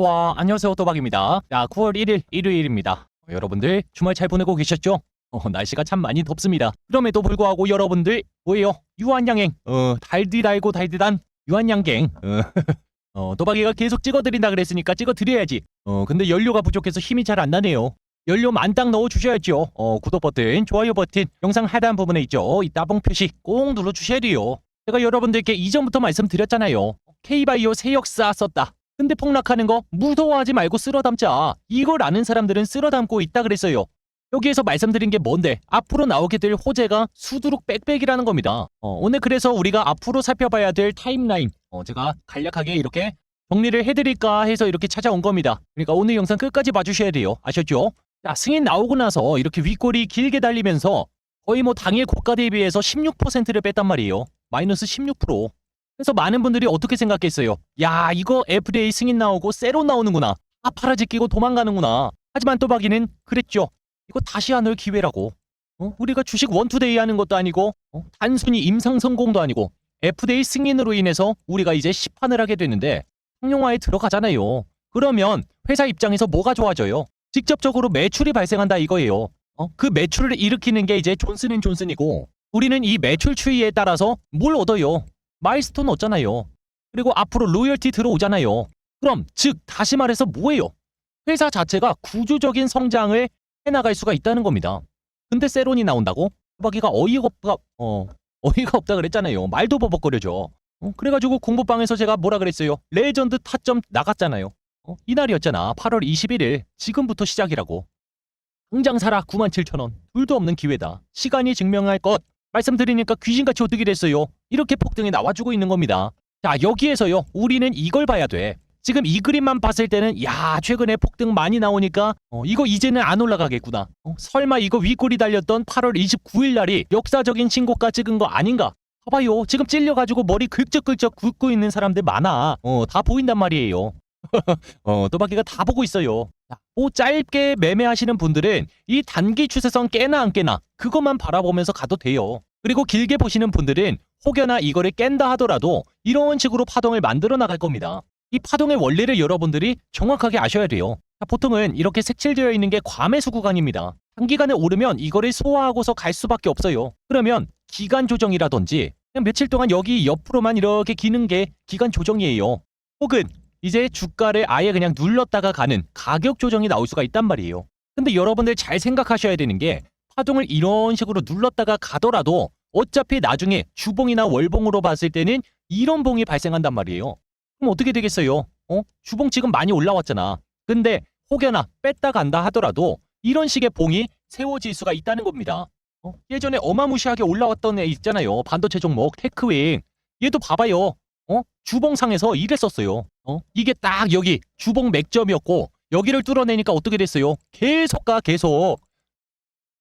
와, 안녕하세요. 또박입니다. 자, 9월 1일 일요일입니다. 어, 여러분들 주말 잘 보내고 계셨죠? 어, 날씨가 참 많이 덥습니다. 그럼에도 불구하고 여러분들 뭐예요? 유한양행. 어, 달디 달고 달디단 유한양갱. 어, 어, 또박이가 계속 찍어드린다 그랬으니까 찍어드려야지. 어, 근데 연료가 부족해서 힘이 잘 안 나네요. 연료 만땅 넣어 주셔야죠. 어, 구독 버튼, 좋아요 버튼, 영상 하단 부분에 있죠. 이 따봉 표시 꼭 눌러 주셔야 돼요. 제가 여러분들께 이전부터 말씀드렸잖아요. K바이오 새 역사 썼다. 근데 폭락하는 거 무서워하지 말고 쓸어 담자. 이걸 아는 사람들은 쓸어 담고 있다 그랬어요. 여기에서 말씀드린 게 뭔데? 앞으로 나오게 될 호재가 수두룩 빽빽이라는 겁니다. 어, 오늘 그래서 우리가 앞으로 살펴봐야 될 타임라인. 어, 제가 간략하게 이렇게 정리를 해드릴까 해서 이렇게 찾아온 겁니다. 그러니까 오늘 영상 끝까지 봐주셔야 돼요. 아셨죠? 자, 승인 나오고 나서 이렇게 윗골이 길게 달리면서 거의 뭐 당일 고가 대비해서 16%를 뺐단 말이에요. 마이너스 16%. 그래서 많은 분들이 어떻게 생각했어요? 야, 이거 FDA 승인 나오고 세로 나오는구나. 아, 파라지 끼고 도망가는구나. 하지만 또박이는 그랬죠. 이거 다시 안올 기회라고. 어? 우리가 주식 원투데이 하는 것도 아니고 어? 단순히 임상 성공도 아니고 FDA 승인으로 인해서 우리가 이제 시판을 하게 되는데 상용화에 들어가잖아요. 그러면 회사 입장에서 뭐가 좋아져요? 직접적으로 매출이 발생한다 이거예요. 어? 그 매출을 일으키는 게 이제 존슨앤존슨이고 우리는 이 매출 추이에 따라서 뭘 얻어요? 마일스톤 얻잖아요. 그리고 앞으로 로열티 들어오잖아요. 그럼 즉 다시 말해서 뭐예요? 회사 자체가 구조적인 성장을 해나갈 수가 있다는 겁니다. 근데 세론이 나온다고? 바기가 어이가 없다, 어, 어이가 없다 그랬잖아요. 말도 버벅거려져. 어, 그래가지고 공부방에서 제가 뭐라 그랬어요? 레전드 타점 나갔잖아요. 어, 이날이었잖아. 8월 21일. 지금부터 시작이라고. 당장 사라 97,000원. 둘도 없는 기회다. 시간이 증명할 것. 말씀드리니까 귀신같이 어떻게 됐어요? 이렇게 폭등이 나와주고 있는 겁니다. 자, 여기에서요. 우리는 이걸 봐야 돼. 지금 이 그림만 봤을 때는 야 최근에 폭등 많이 나오니까 어, 이거 이제는 안 올라가겠구나. 어, 설마 이거 윗골이 달렸던 8월 29일 날이 역사적인 신고가 찍은 거 아닌가? 봐봐요. 지금 찔려가지고 머리 긁적긁적 굵고 있는 사람들 많아. 어, 다 보인단 말이에요. 어, 또박이가 다 보고 있어요. 자, 뭐 짧게 매매하시는 분들은 이 단기 추세선 깨나 안 깨나 그것만 바라보면서 가도 돼요. 그리고 길게 보시는 분들은 혹여나 이거를 깬다 하더라도 이런 식으로 파동을 만들어 나갈 겁니다. 이 파동의 원리를 여러분들이 정확하게 아셔야 돼요. 자, 보통은 이렇게 색칠되어 있는 게 과매수 구간입니다. 단기간에 오르면 이거를 소화하고서 갈 수밖에 없어요. 그러면 기간 조정이라든지 그냥 며칠 동안 여기 옆으로만 이렇게 기는 게 기간 조정이에요. 혹은 이제 주가를 아예 그냥 눌렀다가 가는 가격 조정이 나올 수가 있단 말이에요. 근데 여러분들 잘 생각하셔야 되는 게 파동을 이런 식으로 눌렀다가 가더라도 어차피 나중에 주봉이나 월봉으로 봤을 때는 이런 봉이 발생한단 말이에요. 그럼 어떻게 되겠어요? 어? 주봉 지금 많이 올라왔잖아. 근데 혹여나 뺐다 간다 하더라도 이런 식의 봉이 세워질 수가 있다는 겁니다. 어? 예전에 어마무시하게 올라왔던 애 있잖아요. 반도체 종목 테크윙. 얘도 봐봐요. 어? 주봉상에서 이랬었어요. 어? 이게 딱 여기 주봉 맥점이었고 여기를 뚫어내니까 어떻게 됐어요? 계속 가 계속.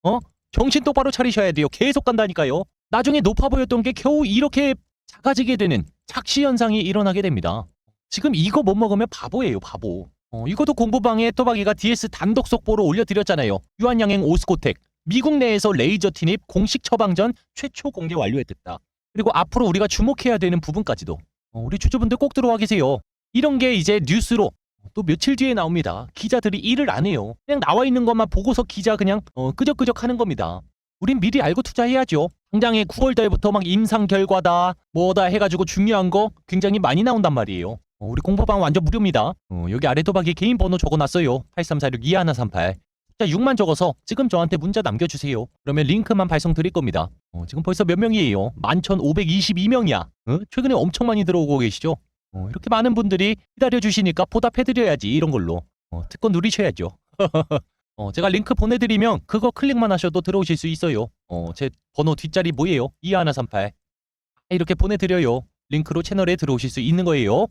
어? 정신 똑바로 차리셔야 돼요. 계속 간다니까요. 나중에 높아 보였던 게 겨우 이렇게 작아지게 되는 착시 현상이 일어나게 됩니다. 지금 이거 못 먹으면 바보예요, 바보. 어, 이것도 공부방에 또박이가 DS 단독 속보로 올려드렸잖아요. 유한양행 오스코텍. 미국 내에서 레이저 티닙 공식 처방 전 최초 공개 완료했다. 그리고 앞으로 우리가 주목해야 되는 부분까지도. 어, 우리 주주분들 꼭 들어와 계세요. 이런 게 이제 뉴스로 또 며칠 뒤에 나옵니다. 기자들이 일을 안 해요. 그냥 나와 있는 것만 보고서 기자 그냥 어, 끄적끄적 하는 겁니다. 우린 미리 알고 투자해야죠. 당장에 9월 달부터 막 임상 결과다 뭐다 해가지고 중요한 거 굉장히 많이 나온단 말이에요. 어, 우리 공부방 완전 무료입니다. 어, 여기 아래 도박에 개인 번호 적어놨어요. 8346-2138. 자 6만 적어서 지금 저한테 문자 남겨주세요. 그러면 링크만 발송 드릴 겁니다. 어, 지금 벌써 몇 명이에요? 11,522명이야. 어? 최근에 엄청 많이 들어오고 계시죠? 어, 이렇게 많은 분들이 기다려주시니까 보답해드려야지 이런 걸로. 어, 특권 누리셔야죠. 어, 제가 링크 보내드리면 그거 클릭만 하셔도 들어오실 수 있어요. 어, 제 번호 뒷자리 뭐예요? 2138. 이렇게 보내드려요. 링크로 채널에 들어오실 수 있는 거예요.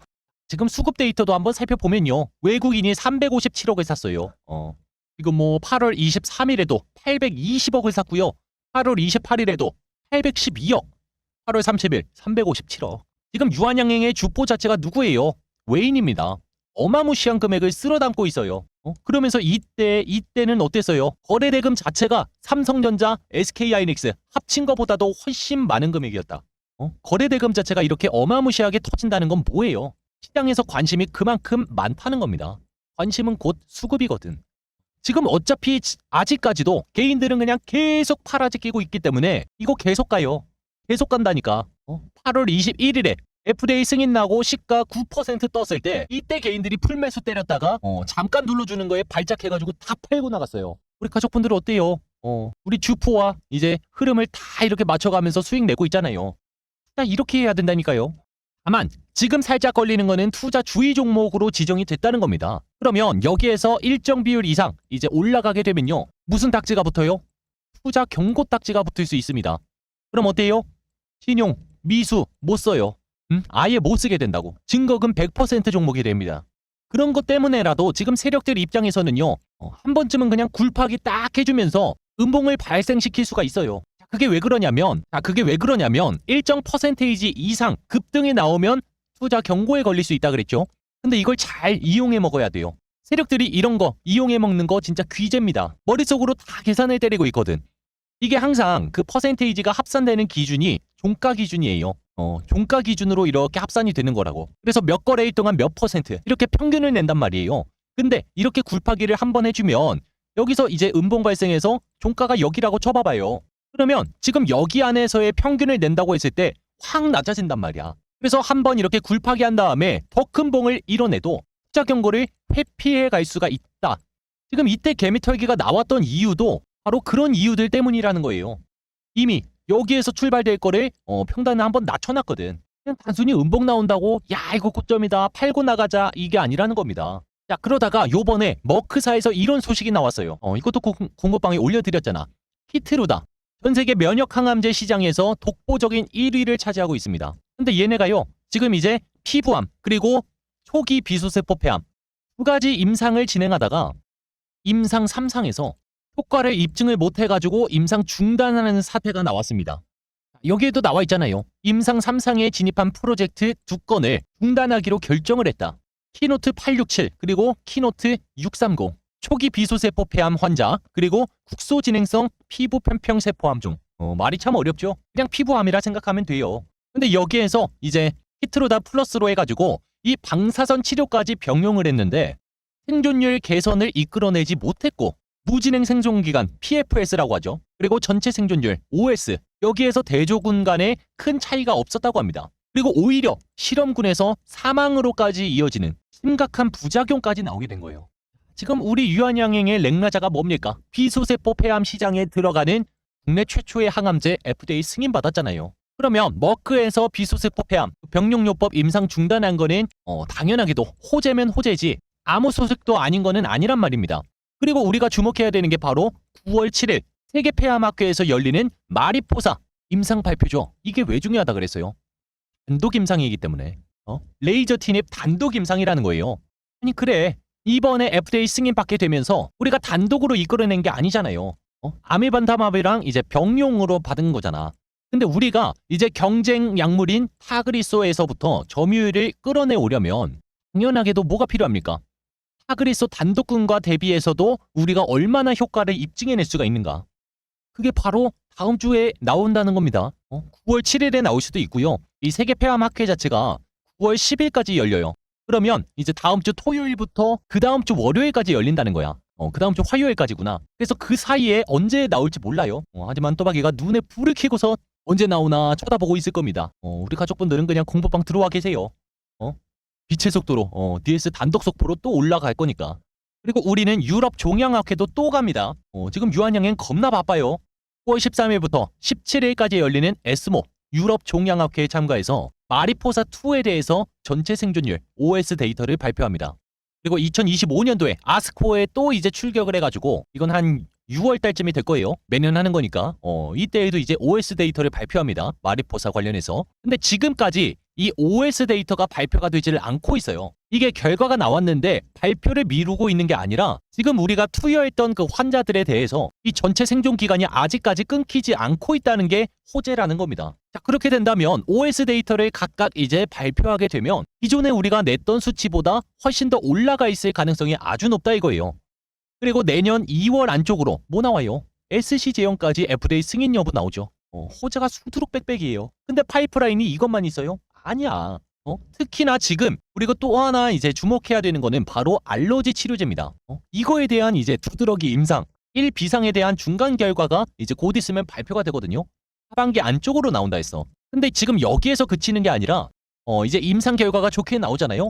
지금 수급 데이터도 한번 살펴보면요. 외국인이 357억을 샀어요. 어, 이거 뭐 8월 23일에도 820억을 샀고요. 8월 28일에도 812억. 8월 30일 357억. 지금 유한양행의 주포 자체가 누구예요? 웨인입니다. 어마무시한 금액을 쓸어 담고 있어요. 어? 그러면서 이때 이때는 어땠어요? 거래 대금 자체가 삼성전자, SK하이닉스 합친 것보다도 훨씬 많은 금액이었다. 어? 거래 대금 자체가 이렇게 어마무시하게 터진다는 건 뭐예요? 시장에서 관심이 그만큼 많다는 겁니다. 관심은 곧 수급이거든. 지금 어차피 지- 아직까지도 개인들은 그냥 계속 팔아지끼고 있기 때문에 이거 계속 가요. 계속 간다니까. 어? 8월 21일에 FDA 승인 나고 시가 9% 떴을 때 이때 개인들이 풀매수 때렸다가 어, 잠깐 눌러주는 거에 발작해가지고 다 팔고 나갔어요. 우리 가족분들 어때요? 어, 우리 주포와 이제 흐름을 다 이렇게 맞춰가면서 수익 내고 있잖아요. 딱 이렇게 해야 된다니까요. 다만 지금 살짝 걸리는 거는 투자 주의 종목으로 지정이 됐다는 겁니다. 그러면 여기에서 일정 비율 이상 이제 올라가게 되면요. 무슨 딱지가 붙어요? 투자 경고 딱지가 붙을 수 있습니다. 그럼 어때요? 신용, 미수 못 써요. 음? 아예 못 쓰게 된다고. 증거금 100% 종목이 됩니다. 그런 것 때문에라도 지금 세력들 입장에서는요. 어, 한 번쯤은 그냥 굴팍이 딱 해주면서 음봉을 발생시킬 수가 있어요. 자, 그게 왜 그러냐면, 자, 그게 왜 그러냐면 일정 퍼센테이지 이상 급등이 나오면 투자 경고에 걸릴 수 있다 그랬죠. 근데 이걸 잘 이용해 먹어야 돼요. 세력들이 이런 거 이용해 먹는 거 진짜 귀재입니다. 머릿속으로 다 계산을 때리고 있거든. 이게 항상 그 퍼센테이지가 합산되는 기준이 종가 기준이에요. 어, 종가 기준으로 이렇게 합산이 되는 거라고. 그래서 몇 거래일 동안 몇 퍼센트 이렇게 평균을 낸단 말이에요. 근데 이렇게 굴파기를 한 번 해주면 여기서 이제 음봉 발생해서 종가가 여기라고 쳐봐봐요. 그러면 지금 여기 안에서의 평균을 낸다고 했을 때 확 낮아진단 말이야. 그래서 한 번 이렇게 굴파기 한 다음에 더 큰 봉을 이뤄내도 투자 경고를 회피해 갈 수가 있다. 지금 이때 개미털기가 나왔던 이유도 바로 그런 이유들 때문이라는 거예요. 이미 여기에서 출발될 거를 어, 평단을 한번 낮춰놨거든. 그냥 단순히 음봉 나온다고 야 이거 고점이다 팔고 나가자 이게 아니라는 겁니다. 자 그러다가 요번에 머크사에서 이런 소식이 나왔어요. 어, 이것도 공- 공급방에 올려드렸잖아. 히트루다. 전 세계 면역 항암제 시장에서 독보적인 1위를 차지하고 있습니다. 근데 얘네가요 지금 이제 피부암 그리고 초기 비수세포 폐암 두 가지 임상을 진행하다가 임상 3상에서 효과를 입증을 못 해가지고 임상 중단하는 사태가 나왔습니다. 여기에도 나와 있잖아요. 임상 3상에 진입한 프로젝트 두 건을 중단하기로 결정을 했다. 키노트 867 그리고 키노트 630 초기 비소세포 폐암 환자 그리고 국소 진행성 피부 편평 세포암 중 어, 말이 참 어렵죠. 그냥 피부암이라 생각하면 돼요. 근데 여기에서 이제 히트로다 플러스로 해가지고 이 방사선 치료까지 병용을 했는데 생존율 개선을 이끌어내지 못했고 무진행 생존 기간 PFS라고 하죠. 그리고 전체 생존율 OS 여기에서 대조군 간에 큰 차이가 없었다고 합니다. 그리고 오히려 실험군에서 사망으로까지 이어지는 심각한 부작용까지 나오게 된 거예요. 지금 우리 유한양행의 렉나자가 뭡니까? 비소세포 폐암 시장에 들어가는 국내 최초의 항암제 FDA 승인 받았잖아요. 그러면 머크에서 비소세포 폐암 병용요법 임상 중단한 거는 어, 당연하게도 호재면 호재지 아무 소식도 아닌 거는 아니란 말입니다. 그리고 우리가 주목해야 되는 게 바로 9월 7일 세계 폐암학회에서 열리는 마리포사 임상 발표죠. 이게 왜 중요하다 그랬어요? 단독 임상이기 때문에. 어? 레이저 티닙 단독 임상이라는 거예요. 아니 그래. 이번에 FDA 승인 받게 되면서 우리가 단독으로 이끌어낸 게 아니잖아요. 어? 아미반다마비랑 이제 병용으로 받은 거잖아. 근데 우리가 이제 경쟁 약물인 타그리소에서부터 점유율을 끌어내 오려면 당연하게도 뭐가 필요합니까? 타그리소 단독군과 대비해서도 우리가 얼마나 효과를 입증해낼 수가 있는가? 그게 바로 다음 주에 나온다는 겁니다. 어? 9월 7일에 나올 수도 있고요. 이 세계 폐암 학회 자체가 9월 10일까지 열려요. 그러면 이제 다음 주 토요일부터 그 다음 주 월요일까지 열린다는 거야. 어, 그 다음 주 화요일까지구나. 그래서 그 사이에 언제 나올지 몰라요. 어, 하지만 또박이가 눈에 불을 켜고서 언제 나오나 쳐다보고 있을 겁니다. 어, 우리 가족분들은 그냥 공부방 들어와 계세요. 어? 빛의 속도로 어, DS 단독 속도로 또 올라갈 거니까. 그리고 우리는 유럽 종양학회도 또 갑니다. 어, 지금 유한양행 겁나 바빠요. 9월 13일부터 17일까지 열리는 에스모 유럽 종양학회에 참가해서 마리포사 2에 대해서 전체 생존율 OS 데이터를 발표합니다. 그리고 2025년도에 아스코에 또 이제 출격을 해가지고 이건 한 6월 달쯤이 될 거예요. 매년 하는 거니까. 어, 이때에도 이제 OS 데이터를 발표합니다. 마리포사 관련해서. 근데 지금까지 이 OS 데이터가 발표가 되지를 않고 있어요. 이게 결과가 나왔는데 발표를 미루고 있는 게 아니라 지금 우리가 투여했던 그 환자들에 대해서 이 전체 생존 기간이 아직까지 끊기지 않고 있다는 게 호재라는 겁니다. 자, 그렇게 된다면 OS 데이터를 각각 이제 발표하게 되면 기존에 우리가 냈던 수치보다 훨씬 더 올라가 있을 가능성이 아주 높다 이거예요. 그리고 내년 2월 안쪽으로 뭐 나와요? SC 제형까지 FDA 승인 여부 나오죠. 어, 호재가 수두룩 빽빽이에요. 근데 파이프라인이 이것만 있어요? 아니야. 어? 특히나 지금 그리고 또 하나 이제 주목해야 되는 거는 바로 알러지 치료제입니다. 어? 이거에 대한 이제 두드러기 임상 1 비상에 대한 중간 결과가 이제 곧 있으면 발표가 되거든요. 하반기 안쪽으로 나온다 했어. 근데 지금 여기에서 그치는 게 아니라 어 이제 임상 결과가 좋게 나오잖아요.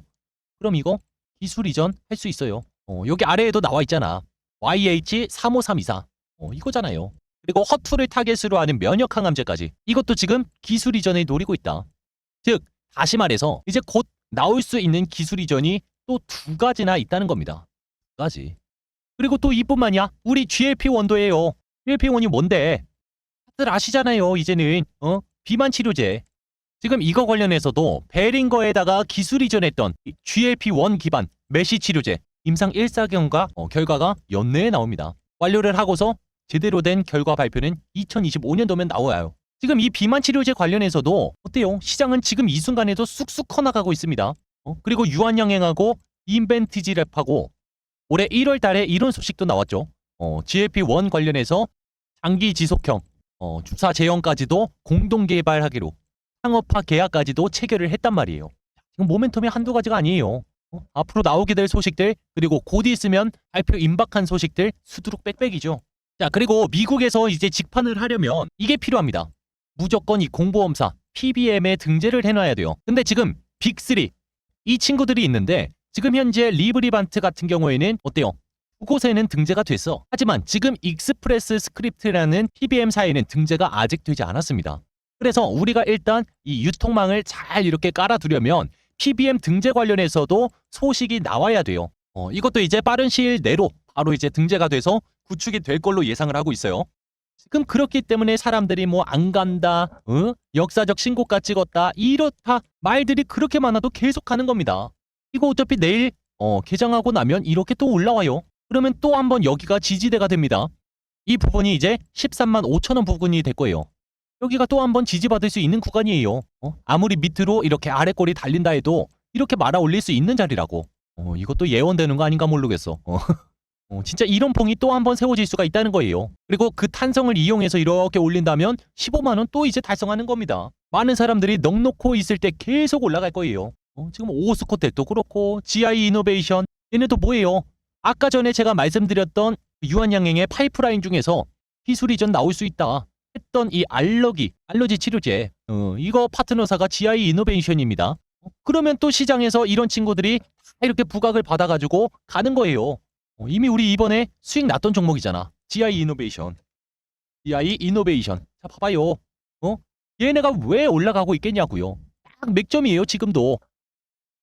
그럼 이거 기술 이전 할 수 있어요. 어 여기 아래에도 나와 있잖아. YH35324. 어 이거잖아요. 그리고 허투를 타겟으로 하는 면역 항암제까지. 이것도 지금 기술 이전을 노리고 있다. 즉 다시 말해서 이제 곧 나올 수 있는 기술 이전이 또 두 가지나 있다는 겁니다. 두 가지. 그리고 또 이뿐만이야. 우리 GLP-1도예요. GLP-1이 뭔데? 다들 아시잖아요. 이제는 어 비만 치료제. 지금 이거 관련해서도 베링거에다가 기술 이전했던 이 GLP-1 기반 메시 치료제 임상 1사경과 어, 결과가 연내에 나옵니다. 완료를 하고서 제대로 된 결과 발표는 2025년도면 나와요. 지금 이 비만 치료제 관련해서도 어때요? 시장은 지금 이 순간에도 쑥쑥 커나가고 있습니다. 어? 그리고 유한양행하고 인벤티지랩하고 올해 1월 달에 이런 소식도 나왔죠. 어, GLP-1 관련해서 장기 지속형 어, 주사 제형까지도 공동 개발하기로 상업화 계약까지도 체결을 했단 말이에요. 지금 모멘텀이 한두 가지가 아니에요. 어? 앞으로 나오게 될 소식들 그리고 곧 있으면 발표 임박한 소식들 수두룩 빽빽이죠. 자 그리고 미국에서 이제 직판을 하려면 이게 필요합니다. 무조건 이 공보험사 PBM에 등재를 해놔야 돼요. 근데 지금 빅3 이 친구들이 있는데 지금 현재 리브리반트 같은 경우에는 어때요? 그곳에는 등재가 됐어. 하지만 지금 익스프레스 스크립트라는 PBM사에는 등재가 아직 되지 않았습니다. 그래서 우리가 일단 이 유통망을 잘 이렇게 깔아두려면 PBM 등재 관련해서도 소식이 나와야 돼요. 어, 이것도 이제 빠른 시일 내로 바로 이제 등재가 돼서 구축이 될 걸로 예상을 하고 있어요. 지금 그렇기 때문에 사람들이 뭐 안 간다, 어? 역사적 신고가 찍었다, 이렇다 말들이 그렇게 많아도 계속 가는 겁니다. 이거 어차피 내일 어, 개장하고 나면 이렇게 또 올라와요. 그러면 또 한번 여기가 지지대가 됩니다. 이 부분이 이제 13만 5천 원 부분이 될 거예요. 여기가 또 한번 지지받을 수 있는 구간이에요. 어? 아무리 밑으로 이렇게 아래 꼬리 달린다 해도 이렇게 말아 올릴 수 있는 자리라고. 어, 이것도 예언되는 거 아닌가 모르겠어. 어. 어, 진짜 이런 퐁이 또 한 번 세워질 수가 있다는 거예요. 그리고 그 탄성을 이용해서 이렇게 올린다면 15만 원 또 이제 달성하는 겁니다. 많은 사람들이 넉넉고 있을 때 계속 올라갈 거예요. 어, 지금 오스코텍도 그렇고 GI 이노베이션 얘네도 뭐예요? 아까 전에 제가 말씀드렸던 유한양행의 파이프라인 중에서 기술 이 전 나올 수 있다 했던 이 알러기 알러지 치료제 어, 이거 파트너사가 GI 이노베이션입니다. 어, 그러면 또 시장에서 이런 친구들이 다 이렇게 부각을 받아가지고 가는 거예요. 어, 이미 우리 이번에 수익 났던 종목이잖아. GI 이노베이션. GI 이노베이션. 자, 봐봐요. 어? 얘네가 왜 올라가고 있겠냐고요. 딱 맥점이에요, 지금도.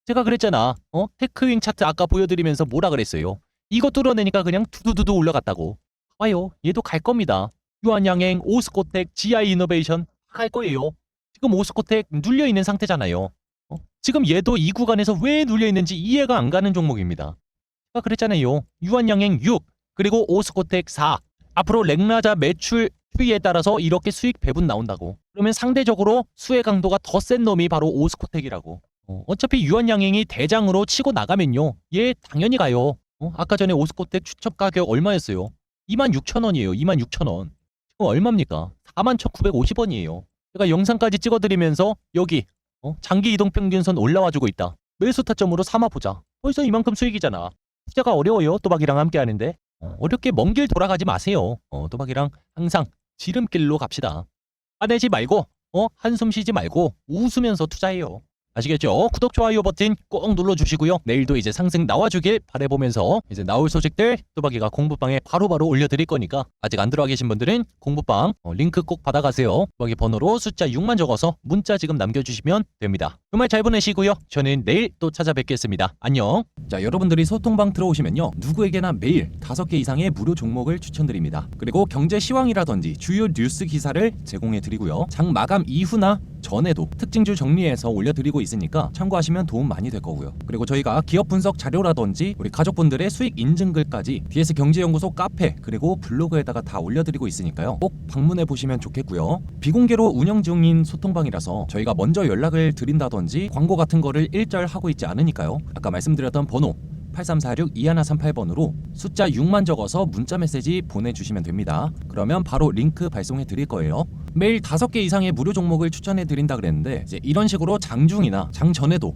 제가 그랬잖아. 어? 테크윙 차트 아까 보여드리면서 뭐라 그랬어요. 이거 뚫어내니까 그냥 두두두두 올라갔다고. 봐요. 얘도 갈 겁니다. 유한양행, 오스코텍, GI 이노베이션 갈 거예요. 지금 오스코텍 눌려 있는 상태잖아요. 어? 지금 얘도 이 구간에서 왜 눌려 있는지 이해가 안 가는 종목입니다. 제가 그랬잖아요. 유한양행 6 그리고 오스코텍 4 앞으로 렉라자 매출 추이에 따라서 이렇게 수익 배분 나온다고. 그러면 상대적으로 수혜 강도가 더 센 놈이 바로 오스코텍이라고. 어, 어차피 유한양행이 대장으로 치고 나가면요. 얘 당연히 가요. 어, 아까 전에 오스코텍 추첨 가격 얼마였어요? 26,000원이에요. 26,000원. 지금 얼마입니까? 41,950원이에요. 제가 영상까지 찍어드리면서 여기 어, 장기 이동 평균선 올라와주고 있다. 매수 타점으로 삼아보자. 벌써 이만큼 수익이잖아. 투자가 어려워요. 또박이랑 함께 하는데 어, 어렵게 먼 길 돌아가지 마세요. 어, 또박이랑 항상 지름길로 갑시다. 화내지 말고 어, 한숨 쉬지 말고 웃으면서 투자해요. 아시겠죠? 구독, 좋아요 버튼 꼭 눌러주시고요. 내일도 이제 상승 나와주길 바라보면서 이제 나올 소식들 뚜벅이가 공부방에 바로바로 올려드릴 거니까 아직 안 들어와 계신 분들은 공부방 어, 링크 꼭 받아가세요. 뚜벅이 번호로 숫자 6만 적어서 문자 지금 남겨주시면 됩니다. 주말 잘 보내시고요. 저는 내일 또 찾아뵙겠습니다. 안녕. 자, 여러분들이 소통방 들어오시면요. 누구에게나 매일 5개 이상의 무료 종목을 추천드립니다. 그리고 경제 시황이라든지 주요 뉴스 기사를 제공해 드리고요. 장 마감 이후나 전에도 특징주 정리해서 올려드리고 있으니까 참고하시면 도움 많이 될 거고요. 그리고 저희가 기업 분석 자료라든지 우리 가족분들의 수익 인증글까지 BS 경제연구소 카페 그리고 블로그에다가 다 올려드리고 있으니까요. 꼭 방문해 보시면 좋겠고요. 비공개로 운영 중인 소통방이라서 저희가 먼저 연락을 드린다든지 광고 같은 거를 일절 하고 있지 않으니까요. 아까 말씀드렸던 번호 8346-2138번으로 숫자 6만 적어서 문자 메시지 보내주시면 됩니다. 그러면 바로 링크 발송해 드릴 거예요. 매일 다섯 개 이상의 무료 종목을 추천해 드린다 그랬는데 이제 이런 식으로 장중이나 장전에도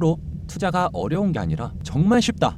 투자가 어려운 게 아니라 정말 쉽다.